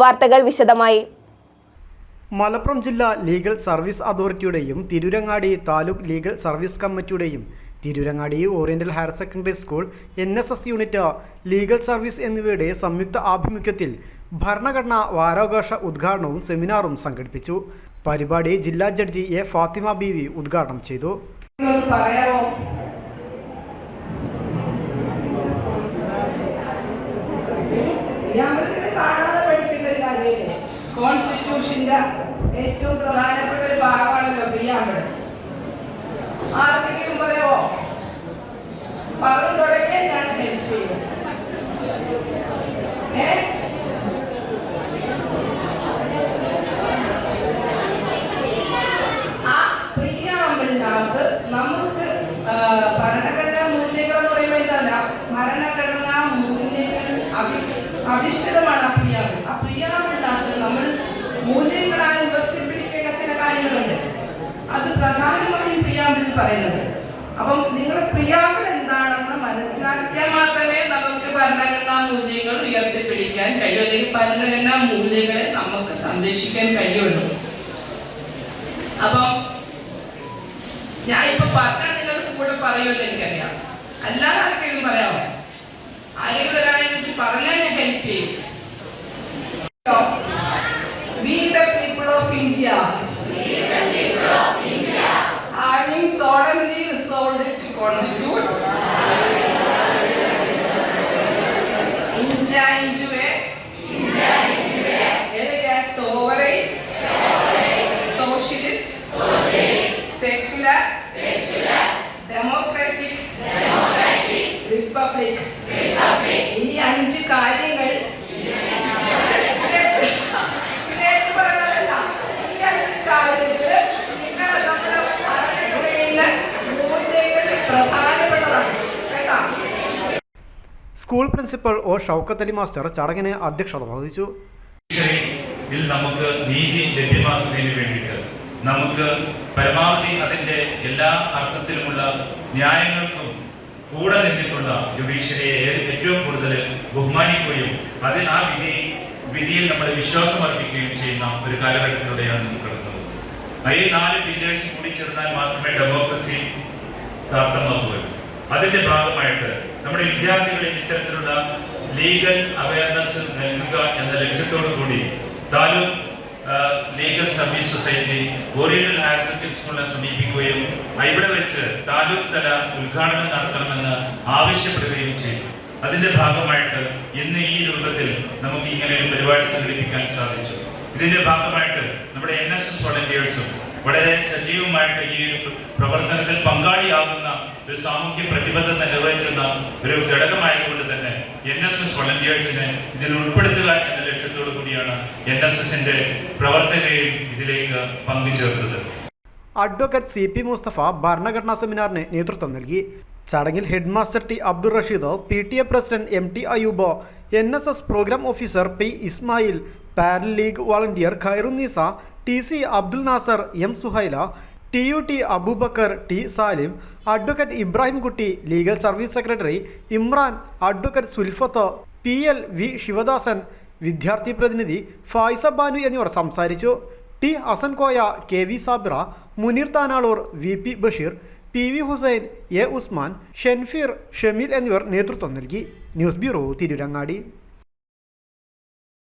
വാർത്തകൾ വിശദമായി. മലപ്പുറം ജില്ലാ ലീഗൽ സർവീസ് അതോറിറ്റിയുടെയും Tirurangadi taluk legal service കമ്മിറ്റിയുടെയും Tirurangadi oriental higher secondary school N S S unit legal service എന്നിവയുടെ സംയുക്ത ആഭിമുഖ്യത്തിൽ ഭരണഘടനാ വാരാഘോഷ ഉദ്ഘാടനവും സെമിനാറും സംഘടിപ്പിച്ചു. പരിപാടി ജില്ലാ judge A Fathima B V ഉദ്ഘാടനം ചെയ്തു. പറയാമോ കോൺസ്റ്റിറ്റ്യൂഷന്റെ ഏറ്റവും പ്രധാനപ്പെട്ട ഒരു ഭാഗമാണല്ലോ പ്രിയാമ്പഴം ആർക്കെങ്കിലും പറയാമോ പറഞ്ഞു തുടങ്ങിയാൽ ഞാൻ ഹെൽപ്പ് ചെയ്യും. ഏ? ആ പ്രിയാമ്പിളിനകത്ത് നമുക്ക് ഭരണഘടനാ മൂല്യങ്ങൾ എന്ന് പറയുമ്പോൾ എന്തല്ല ഭരണഘടനാ മൂല്യങ്ങൾ അഭി അധിഷ്ഠിതമാണ് ആ പ്രിയാമ്പിൾ. ആ പ്രിയാമ്പിളിനകത്ത് നമ്മൾ മൂല്യങ്ങളായി ഉയർത്തിപ്പിടിക്കേണ്ട ചില കാര്യങ്ങളുണ്ട്. അത് പ്രധാനമായും പ്രിയാമ്പിളിൽ പറയുന്നത്. അപ്പം നിങ്ങൾ പ്രിയാമ്പിൾ എന്താണെന്ന് മനസ്സിലാക്കിയാൽ മാത്രമേ നമുക്ക് ഭരണഘടനാ മൂല്യങ്ങൾ ഉയർത്തിപ്പിടിക്കാൻ കഴിയൂ. അല്ലെങ്കിൽ ഭരണഘടനാ മൂല്യങ്ങളെ നമുക്ക് സംരക്ഷിക്കാൻ കഴിയുള്ളൂ. അപ്പം ഞാൻ ഇപ്പൊ പറഞ്ഞാൽ നിങ്ങൾക്ക് കൂടെ പറയുമെന്ന് എനിക്കറിയാം. അല്ലാതെ ആർക്കെങ്കിലും പറയാമോ? ആരെങ്കിലും ഒരാളെ പറഞ്ഞാൽ ഞാൻ ഹെൽപ്പ് ചെയ്യും. Constitute India into a elegant sovereign socialist, secular, democratic, republic. ഈ അഞ്ച് കാര്യങ്ങൾ ഇതിലേക്ക് പറയാനല്ല. ഈ അഞ്ച് കാര്യങ്ങൾ നിങ്ങൾ നമ്മുടെ ഭരണഘടനയിലെ മൂല്യങ്ങളിൽ പ്രധാനപ്പെട്ടതാണ് കേട്ടോ school principal O Shoukath Ali master ചടങ്ങിന് അധ്യക്ഷത വഹിച്ചു. നമുക്ക് നീതി ലഭ്യമാക്കുന്നതിന് വേണ്ടിയിട്ട് നമുക്ക് പരമാവധി അതിന്റെ എല്ലാ അർത്ഥത്തിലുമുള്ള ന്യായങ്ങൾക്കും കൂടെ നിന്നിട്ടുള്ള ജുഡീഷ്യറിയെ ഏറ്റവും കൂടുതൽ ബഹുമാനിക്കുകയും അതിൽ ആ വിധി വിധിയിൽ നമ്മൾ വിശ്വാസം അർപ്പിക്കുകയും ചെയ്യുന്ന ഒരു കാലഘട്ടത്തിലൂടെയാണ് നമുക്ക് കടന്നു പോകുന്നത്. ഈ നാല് പില്ലേഴ്സ് കൂടി ചേർന്നാൽ മാത്രമേ ഡെമോക്രസി സാർത്ഥമാക്കുകയുള്ളൂ അതിന്റെ ഭാഗമായിട്ട് നമ്മുടെ വിദ്യാർത്ഥികളിൽ ഇത്തരത്തിലുള്ള ലീഗൽ അവയർനെസ് നൽകുക എന്ന ലക്ഷ്യത്തോടു കൂടി taluk legal service society oriental higher secondary സ്കൂളിനെ സമീപിക്കുകയും ഇവിടെ വെച്ച് താലൂക്ക് തല ഉദ്ഘാടനം നടത്തണമെന്ന് ആവശ്യപ്പെടുകയും ചെയ്തു. അതിന്റെ ഭാഗമായിട്ട് ഇന്ന് ഈ രൂപത്തിൽ നമുക്ക് ഇങ്ങനെ ഒരു പരിപാടി സംഘടിപ്പിക്കാൻ സാധിച്ചു. ഇതിന്റെ ഭാഗമായിട്ട് നമ്മുടെ എൻ എസ് എസ് വളണ്ടിയേഴ്സും വളരെ സജീവമായിട്ട് ഈ പ്രവർത്തനത്തിൽ പങ്കാളിയാകുന്ന ഒരു സാമൂഹ്യ പ്രതിബദ്ധത നിറവേറ്റുന്ന ഒരു ഘടകമായതുകൊണ്ട് തന്നെ എൻ എസ് എസ് വളണ്ടിയേഴ്സിനെ ഇതിൽ ഉൾപ്പെടുത്തുക എന്ന ലക്ഷ്യത്തോടു കൂടിയാണ് എൻ എസ് എസിന്റെ പ്രവർത്തകരെയും ഇതിലേക്ക് പങ്കുചേർത്തത്. അഡ്വക്കേറ്റ് സി പി മുസ്തഫ ഭരണഘടനാ സെമിനാറിന് നേതൃത്വം നൽകി. ചടങ്ങിൽ headmaster T Abdul Rasheed P T A president M T Ayoob N S S programme officer P Ismail paralegal volunteer Khairunneesa T C Abdul Nasar M Suhaila T U T Aboobacker T Salim advocate Ibrahimkutty legal service secretary Imran advocate സുൽഫത്തോ P L V Sivadasan വിദ്യാർത്ഥി പ്രതിനിധി ഫായിസ ബാനു എന്നിവർ സംസാരിച്ചു. T Hassan Koya K V Sabira Muneer Thanalur V P Basheer P V Hussain A Usman Shenfeer Shameel എന്നിവർ നേതൃത്വം നൽകി. News bureau Tirurangadi.